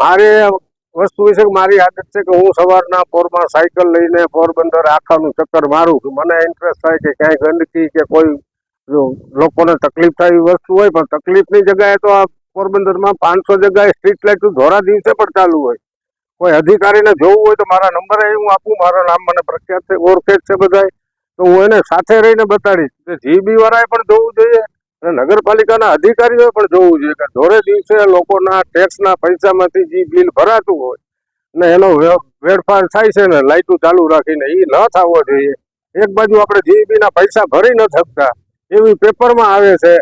મારે વસ્તુ વિશે મારી આદત છે કે હું સવારના પોરમાં સાયકલ લઈને પોરબંદર આખાનું ચક્કર મારું છું. મને ઇન્ટરેસ્ટ થાય કે ક્યાંય ગંદકી કે કોઈ જો લોકોને તકલીફ થાય એવી વસ્તુ હોય, પણ તકલીફની જગ્યાએ તો આ પોરબંદરમાં પાંચસો જગ્યાએ સ્ટ્રીટ લાઇટ ધોરા દિવસે પણ ચાલુ હોય. કોઈ અધિકારીને જોવું હોય તો મારા નંબરે હું આપું, મારા નામ મને પ્રખ્યાત છે ઓળખે છે બધાય. તો હું એને સાથે રહીને બતાડીશ. કે જીબી વાળાએ પણ જોવું જોઈએ અને નગરપાલિકાના અધિકારીઓએ પણ જોવું જોઈએ કે ધોરે દિવસે લોકોના ટેક્સના પૈસામાંથી જે બિલ ભરાતું હોય ને એનો વેડફાર થાય છે ને લાઇટો ચાલુ રાખીને એ ન થવો જોઈએ. એક બાજુ આપણે જીબીના પૈસા ભરી ન શકતા, એવી પેપરમાં આવે છે.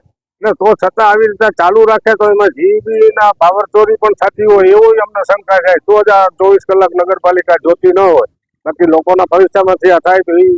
ને તો છતાં આવી રીતે ચાલુ રાખે તો એમાં જીબીના પાવર ચોરી પણ થતી હોય એવું અમને શંકા થાય તો જ આ ચોવીસ કલાક નગરપાલિકા જોતી ન હોય. બાકી લોકોના પૈસામાંથી આ થાય તો એ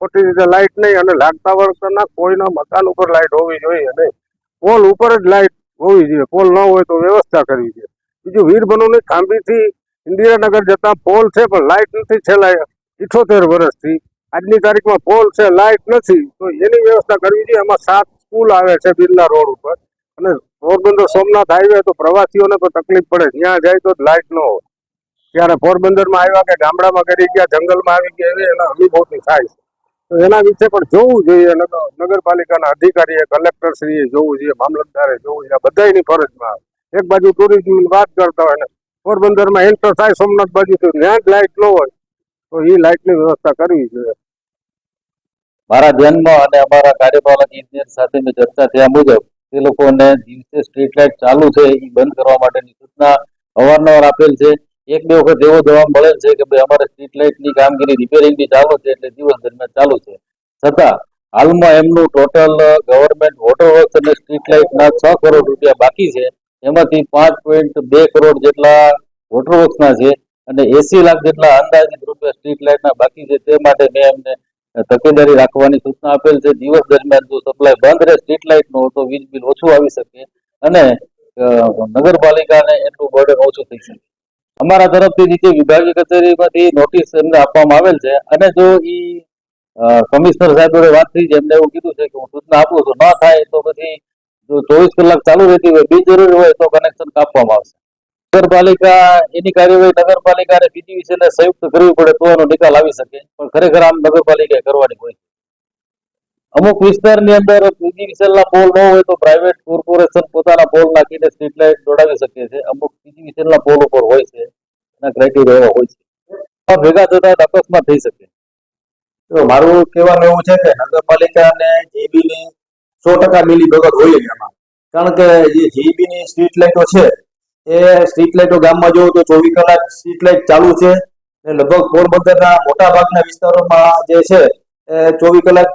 ખોટી રીતે લાઇટ નહીં અને લાગતા વર્ષના કોઈના મકાન ઉપર લાઇટ હોવી જોઈએ નહીં પોલ ઉપર જ લાઇટ હોવી જોઈએ. પોલ ન હોય તો વ્યવસ્થા કરવી જોઈએ બીજું વીરબનુની ખાંભીથી ઇન્દિરાનગર જતા પોલ છે, પણ લાઇટ નથી છેલ્લા ઇઠોતેર વર્ષથી. આજની તારીખમાં પોલ છે લાઇટ નથી. તો એની વ્યવસ્થા કરવી જોઈએ. એમાં સાત સ્કૂલ આવે છે બિરલા રોડ ઉપર. અને પોરબંદર સોમનાથ હાઈવે તો પ્રવાસીઓને તો તકલીફ પડે. ત્યાં જાય તો લાઇટ ન હોય. ત્યારે પોરબંદરમાં આવ્યા કે ગામડામાં કરી ગયા, જંગલમાં આવી ગયા, એના અનુભવથી થાય છે. એના વિશે પણ જોવું જોઈએ. નગર- નગરપાલિકાના અધિકારીએ, કલેક્ટરશ્રીએ જોવું જોઈએ, મામલતદારે જોવું જોઈએ. બધા બધાયની ફરજમાં આવે. એક બાજુ ટુરિઝમની વાત કરતા હોય ને, પોરબંદરમાં એન્ટર થાય સોમનાથ બાજુ તો ત્યાં જ લાઇટ ન હોય. તો એ લાઇટની વ્યવસ્થા કરવી જોઈએ. મારા ધ્યાનમાં અને અમારા કાર્યપાલક ઇજનેર સાથે મેં ચર્ચા થયા મુજબ તે લોકોને દિવસે સ્ટ્રીટ લાઇટ ચાલુ છે, એ બંધ કરવા માટેની સૂચના અવારનવાર આપેલ છે. એક બે વખત એવો જવાબ મળે છે કે ભાઈ અમારે સ્ટ્રીટ લાઇટની કામગીરી રિપેરિંગની ચાલુ છે એટલે દિવસ દરમિયાન ચાલુ છે. છતાં, હાલમાં એમનું ટોટલ ગવર્મેન્ટ વોટર વર્ક્સ અને સ્ટ્રીટ લાઇટના છ કરોડ રૂપિયા બાકી છે. એમાંથી પાંચ પોઈન્ટ બે કરોડ જેટલા વોટર વર્ક્સના છે અને એસી લાખ જેટલા અંદાજિત રૂપિયા સ્ટ્રીટ લાઇટના બાકી છે. તે માટે મેં એમને તકેદારી રાખવાની સૂચના આપેલ છે. દિવસ દરમિયાન જો સપ્લાય બંધ રહે સ્ટ્રીટ લાઇટ નો તો વીજ બિલ ઓછું આવી શકે અને નગરપાલિકાને એટલું બર્ડન ઓછું થઈ શકે. અમારા તરફથી નીચે વિભાગીય કચેરીમાંથી નોટિસ એમને આપવામાં આવેલ છે. અને જો ઈ કમિશનર સાહેબ જોડે વાત થઈ છે એમને એવું કીધું છે કે હું સૂચના આપું છું, ન થાય તો પછી જો ચોવીસ કલાક ચાલુ રહેતી હોય, બિનજરૂરી હોય તો કનેક્શન કાપવામાં આવશે. નગરપાલિકા, એની કાર્યવાહી નગરપાલિકા અને બીજી ને સંયુક્ત કરવી પડે તો એનો નિકાલ આવી શકે. પણ ખરેખર આમ નગરપાલિકાએ કરવાની હોય. અમુક વિસ્તારની અંદર પીજીવીસીએલ ના પોલ ન હોય તો પ્રાઇવેટ કોર્પોરેશન પોતાના પોલ નાખીને સ્ટ્રીટ લાઇટ દોડાવી શકે છે. અમુક ના પોલ ઉપર હોય છે. એના ક્રાઇટેરિયા એવા હોય છે. ભેગા થતા અકસ્માત થઈ શકે. તો મારું કહેવાનું એવું છે કે નગરપાલિકા અને જીબીની સો ટકા મિલી ભગત હોય એમાં. કારણ કે જે જીબીની સ્ટ્રીટ લાઇટો છે, એ સ્ટ્રીટ લાઇટો ગામમાં જોવો તો ચોવીસ કલાક સ્ટ્રીટ લાઇટ ચાલુ છે. લગભગ પોરબંદરના મોટા ભાગના વિસ્તારોમાં જે છે ચોવીસ કલાક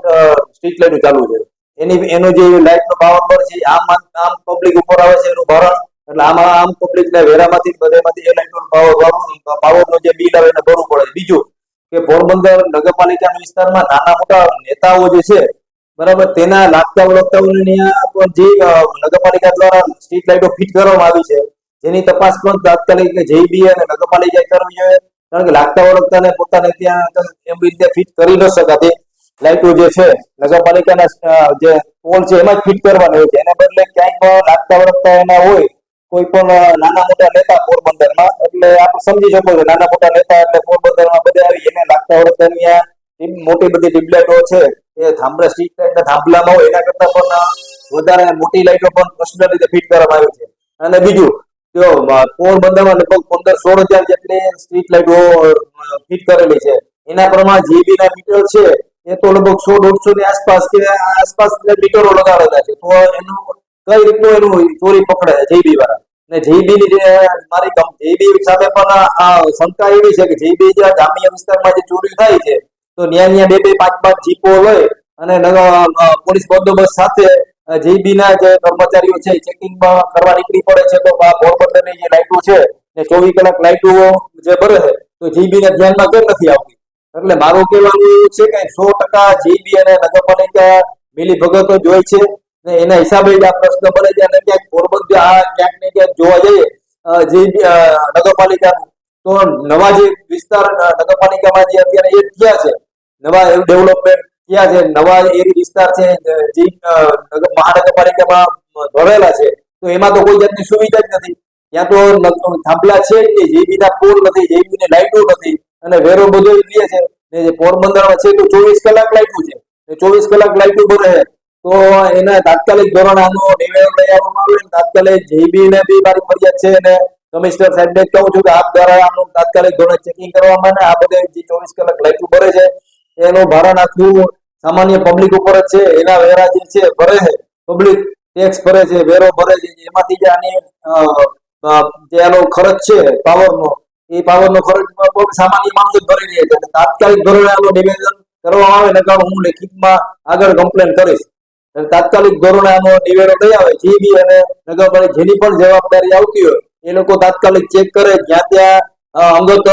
સ્ટ્રીટ લાઇટો ચાલુ છે. એની, એનો જે લાઈટ નો પાવર પર છે આમ આમ પબ્લિક ઉપર આવે છે એનું ભરણ. એટલે આમાં આમ પબ્લિક ને વેરામાંથી, બધામાંથી એ લાઇટ નો પાવર પાવર નો જે બિલ આવે એને ભરવું પડે. બીજું કે પોરબંદર નગરપાલિકાના વિસ્તારમાં નાના મોટા નેતાઓ જે છે, બરાબર, તેના લાગતા ઓળખતાઓને જે નગરપાલિકા દ્વારા સ્ટ્રીટ લાઇટો ફિટ કરવામાં આવી છે, જેની તપાસ પણ તાત્કાલિક જેબી અને નગરપાલિકાએ કરવી જોઈએ કારણ કે લાગતા ઓળખતાને પોતાને ત્યાં, એમ રીતે ફિટ કરી ન શકાતી. લાઇટો જે છે, નગરપાલિકાના જે પોલ છે, એમાં જ ફિટ કરવાની હોય છે. એને બદલે ક્યાંય પણ લાગતા વળગતા એના હોય, કોઈ પણ નાના મોટા નેતા પોરબંદરમાં, એટલે આપણે સમજી શકો છો, નાના મોટા નેતા એટલે પોરબંદરમાં બધા આવી, એને લાગતા વળગતા મોટી બધી ડિબલાઇટો છે, એ થાંભલા સ્ટ્રીટ લાઇટના થાંભલામાં હોય, એના કરતા પણ વધારે મોટી લાઇટો પણ પ્રશ્ન રીતે ફિટ કરવામાં આવી છે. અને બીજું, જો પોરબંદરમાં લગભગ પંદર સોળ હજાર જેટલી સ્ટ્રીટ લાઇટો ફિટ કરેલી છે. એના પ્રમાણે જીબી ના મીટર છે એ તો લગભગ સો દોઢસો ની આસપાસ કે આસપાસ મીટરો લગાવેલા છે. તો એનું કઈ રીતનું એનું ચોરી પકડે જીબી વાળા. ને જેબી ની જે મારી જેબી સામે પણ આ શંકા એવી છે કે જેબી જે ગ્રામ્ય વિસ્તારમાં જે ચોરી થાય છે, તો ન્યા ન્યા બે બે, પાંચ પાંચ જીપો લઈ અને પોલીસ બંદોબસ્ત સાથે જેબી ના જે કર્મચારીઓ છે ચેકિંગ કરવા નીકળી પડે છે, તો આ પોરબંદરની જે લાઈટો છે, ને ચોવીસ કલાક લાઈટો જે ભરે છે, તો જીબી ને ધ્યાનમાં કેમ નથી આવતી? એટલે મારું કહેવાનું એવું છે કે સો ટકા જીબી અને નગરપાલિકા મિલી ભગતો જોઈ છે. ને એના હિસાબે જ આ પ્રશ્ન બને છે અને ક્યાંક પોરબંદર, આ ક્યાંક ને ક્યાંક જોવા જઈએ જીબી નગરપાલિકાનું તો નવા જે વિસ્તાર નગરપાલિકામાં જે અત્યારે એ થયા છે, નવા ડેવલપમેન્ટ થયા છે, નવા એ વિસ્તાર છે, જે નગર- મહાનગરપાલિકામાં ભરેલા છે, તો એમાં તો કોઈ જાતની સુવિધા જ નથી. ત્યાં તો થાંભલા છે કે જેબીના પોલ નથી, જેબીની લાઈટો નથી. અને વેરો બધો લે છે. ને જે પોરબંદરમાં છે તો ચોવીસ કલાક લાઈટો છે. ને ચોવીસ કલાક ભરે છે તો એના તાત્કાલિક ધોરણ આનો નિવેદન લઈ આવવામાં આવે તાત્કાલિક જેબી ને બી મારી ફરિયાદ છે અને કમિશનર સાહેબ ને કહું છું કે આપ દ્વારા આનું તાત્કાલિક ધોરણે ચેકિંગ કરવામાં અને આ બધે જે ચોવીસ કલાક લાઈટો ભરે છે. એનું ભારણ આખું સામાન્ય પબ્લિક ઉપર જ છે. એના વેરા જે છે ભરે છે. પબ્લિક ટેક્સ ભરે છે. વેરો ભરે છે. એમાંથી જે આની જે આનો ખર્ચ છે, પાવરનો એ પાવરનો ખર્ચ બહુ સામાન્ય માણસો જ ભરી રહ્યા છે. તાત્કાલિક ધોરણે નિવેદન કરવામાં આવે ને કારણ હું લેખિતમાં આગળ કમ્પ્લેન કરીશ. તાત્કાલિક ધોરણે આનો નિવેડો લઈ આવે બી અને નગરપાલિકા જેની પણ જવાબદારી આવતી હોય, એ લોકો તાત્કાલિક ચેક કરે, જ્યાં ત્યાં અંગત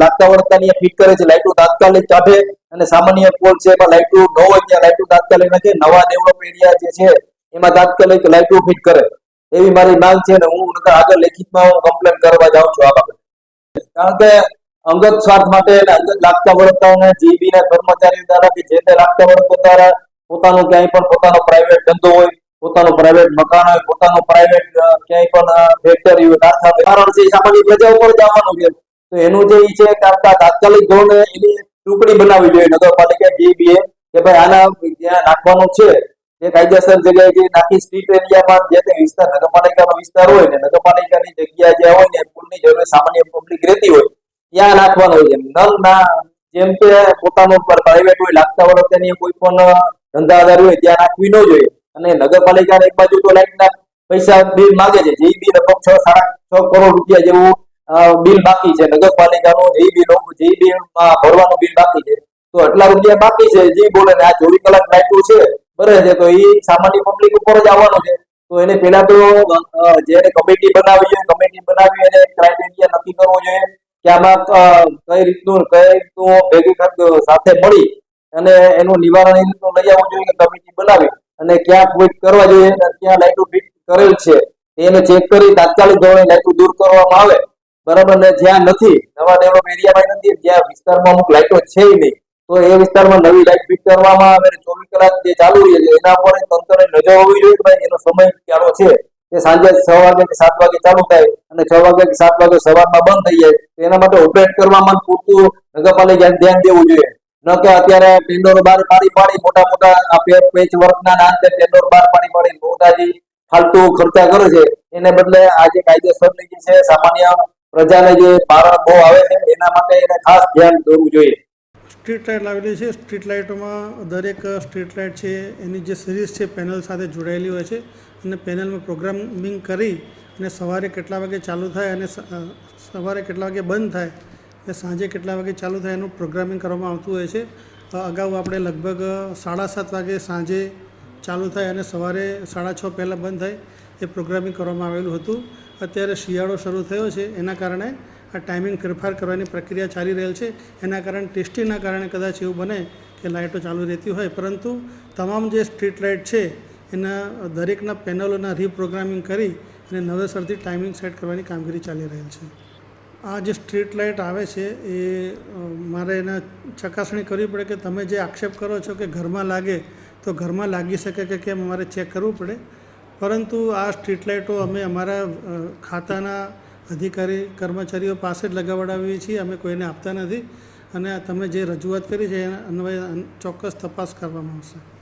લાગતા વળગતાની ફિટ કરે છે, લાઇટો તાત્કાલિક કાઢે અને સામાન્ય પોલ છે, એમાં લાઇટો ન હોય ત્યાં લાઇટો તાત્કાલિક નાખે. નવા ડેવલપ એરિયા જે છે, એમાં તાત્કાલિક લાઇટો ફિટ કરે. એવી મારી માંગ છે અને હું આગળ લેખિતમાં હું કમ્પ્લેન કરવા જાઉં છું આ બાબતે. કારણ કે અંગત સ્વાર્થ માટે અંગત લાગતા વળગતાઓને જીબી ને કર્મચારીઓ દ્વારા કે જે તે લાગતા વળગતો દ્વારા પોતાનો ક્યાંય પણ પોતાનો પ્રાઇવેટ ધંધો હોય, પોતાનું પ્રાઇવેટ મકાન હોય, પોતાનું પ્રાઇવેટ ક્યાંય પણ ફેક્ટરી હોય, કારખાનું કારણ છે સામાન્ય પ્રજા ઉપર જવાનું છે. તો એનું જે છે તાત્કા- તાત્કાલિક ધોરણે એની ટુકડી બનાવવી જોઈએ. નગરપાલિકા જીબીએ કે ભાઈ આના જ્યાં નાખવાનું છે એ કાયદેસર જગ્યાએ જે નાખી સ્ટ્રીટ એરિયામાં જે તે વિસ્તાર, નગરપાલિકાનો વિસ્તાર હોય ને, નગરપાલિકાની જગ્યા જ્યાં હોય ને, પુલની જરૂર સામાન્ય પબ્લિક રહેતી હોય, ત્યાં નાખવાનું હોય નલ ના જેમ કે પોતાનું પ્રાઇવેટ હોય, લાગતા વળગતાની કોઈ પણ ધંધા આધાર હોય, ત્યાં નાખવી ન જોઈએ. અને નગરપાલિકાને એક બાજુ તો લાઈટના પૈસા બિલ માગે છે, જે બી લગભગ છ સાડા છ કરોડ રૂપિયા જેવું બિલ બાકી છે. નગરપાલિકાનું જે બી જે બી ભરવાનું બિલ બાકી છે. તો આટલા રૂપિયા બાકી છે, જે બોલે આ ચોવીસ કલાક લાઈટો છે બરે છે. તો એ સામાન્ય પબ્લિક ઉપર જ આવવાનું છે. તો એને પહેલા તો જેને કમિટી બનાવી જોઈએ કમિટી બનાવી અને ક્રાઇટેરિયા નક્કી કરવો જોઈએ કે આમાં કઈ રીતનું કઈ રીતનું ભેગી સાથે મળી અને એનું નિવારણ એ રીતનું લઈ આવવું જોઈએ કે કમિટી બનાવી અને ક્યાં ફિટ કરવા જોઈએ અને ક્યાં લાઇટો ફિટ કરેલ છે. એને ચેક કરી તાત્કાલિક ધોરણે લાઇટો દૂર કરવામાં આવે. બરાબર ને જ્યાં નથી નવા ડેવલપ એરિયામાં નથી, જ્યાં વિસ્તારમાં અમુક લાઈટો છે નહીં. તો એ વિસ્તારમાં નવી લાઈટ ફિટ કરવામાં આવે અને ચોવીસ કલાક જે ચાલુ રહે છે, એના પર તંત્રને નજર હોવી જોઈએ ભાઈ એનો સમય ક્યારો છે? તે સાંજે છ વાગે કે સાત વાગે ચાલુ થાય અને છ વાગે કે સાત વાગે સવારમાં બંધ થઈ જાય, તો એના માટે ઓપરેટ કરવામાં પૂરતું નગરપાલિકા ધ્યાન દેવું જોઈએ. ન કે અત્યારે ટેન્ડરો બહાર પાડી પાડી મોટા મોટા આ પેચ વર્કના ના અંતે ટેન્ડરો બહાર પાડી પાડી મોટાજી ફાલતુ ખર્ચા કરે છે. એને બદલે આ જે કાયદેસરની જે છે, સામાન્ય પ્રજાને જે ભારણ બહુ આવે છે, એના માટે એને ખાસ ધ્યાન દોરવું જોઈએ. સ્ટ્રીટ લાઇટ લાવેલી છે. સ્ટ્રીટ લાઇટોમાં દરેક સ્ટ્રીટ લાઇટ છે, એની જે સિરીઝ છે, પેનલ સાથે જોડાયેલી હોય છે. અને પેનલમાં પ્રોગ્રામિંગ કરી અને સવારે કેટલા વાગે ચાલુ થાય અને સવારે કેટલા વાગે બંધ થાય અને સાંજે કેટલા વાગે ચાલુ થાય એનું પ્રોગ્રામિંગ કરવામાં આવતું હોય છે. અગાઉ આપણે લગભગ સાડા સાત વાગે સાંજે ચાલુ થાય અને સવારે સાડા છ પહેલાં બંધ થાય એ પ્રોગ્રામિંગ કરવામાં આવેલું હતું. અત્યારે શિયાળો શરૂ થયો છે, એના કારણે આ ટાઈમિંગ ફેરફાર કરવાની પ્રક્રિયા ચાલી રહેલ છે. એના કારણે ટેસ્ટિંગના કારણે કદાચ એવું બને કે લાઇટો ચાલુ રહેતી હોય. પરંતુ તમામ જે સ્ટ્રીટ લાઇટ છે, એના દરેકના પેનલોના રીપ્રોગ્રામિંગ કરી અને નવેસરથી ટાઈમિંગ સેટ કરવાની કામગીરી ચાલી રહેલ છે. આ જે સ્ટ્રીટ લાઇટ આવે છે, એ મારે એના ચકાસણી કરવી પડે કે તમે જે આક્ષેપ કરો છો કે ઘરમાં લાગે, તો ઘરમાં લાગી શકે કે કેમ, અમારે ચેક કરવું પડે. પરંતુ આ સ્ટ્રીટ લાઇટો અમે અમારા ખાતાના અધિકારી કર્મચારીઓ પાસે જ લગાવડાવીએ છીએ. અમે કોઈને આપતા નથી. અને તમે જે રજૂઆત કરી છે, એના અન્વયે ચોક્કસ તપાસ કરવામાં આવશે.